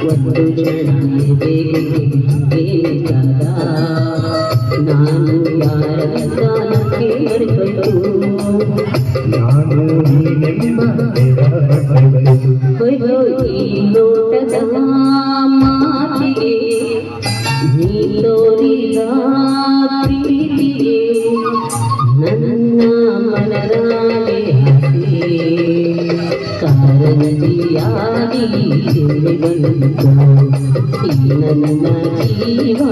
ಒಂದು ಕ್ಷಣ ಬೇಗ ನಾನು ಯಾರ ಸ್ಥಾನಕ್ಕೆ ಮರೆತು ನಾನು ನೀನೆಂಬ ದೇವರಗಳು. ಹೊಯ್ದು ಈ ಲೋಟದ കാരണമില്ലാതെ ജീവാ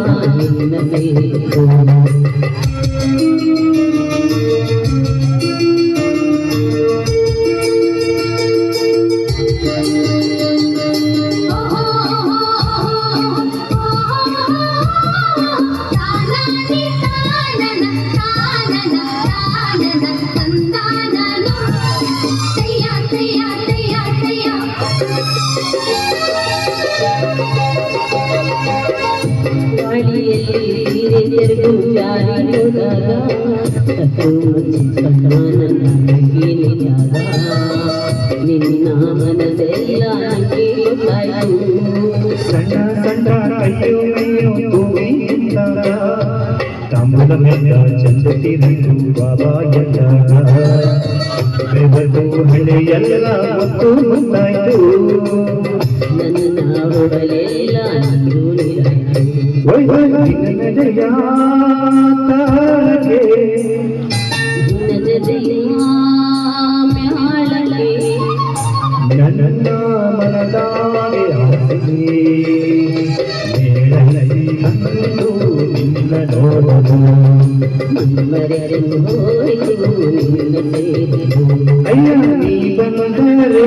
ನಿನ್ನ ಮನದೆಲ್ಲ ನಂಗೆ ಗೊತ್ತಾಯ್ತು ಸಣ್ಣ ಸಣ್ಣ ಕೈಯೋ ಕೈಯೋ ತೂಗಿದ್ದಾಗ ತಾಂಬೂಲ ಮೇಲೆ ಚಂದತಿರಲು ಬಾಬಾ ಎಂದಾಗ ಬೆವರು ಹಣೆಯೆಲ್ಲ ಒತ್ತು ಮುಂದಾಯ್ತು ನನ್ನ ಒಡಲೆಲ್ಲ ನೀರು ನೀರಾಯ್ತು ಒಯ್ ಒಯ್ ನಿನ್ನದೆಯ ತಾಳಗೆ ನಿನ್ನ ಜೊತೆಯ ಮ್ಯಾಳಗೆ ನನ್ನ ಮನದಾಗೆ ಆಸೆಗೆ ಮೇಳಲ್ಲಿ ಬಂದು ನಿನ್ನ ನೋಡಲು ಮರೆತು ಹೋಯಿತು ನಿನ್ನ ಸೇರಿತು ಅಯ್ಯ ನೀ ಬಂದರೆ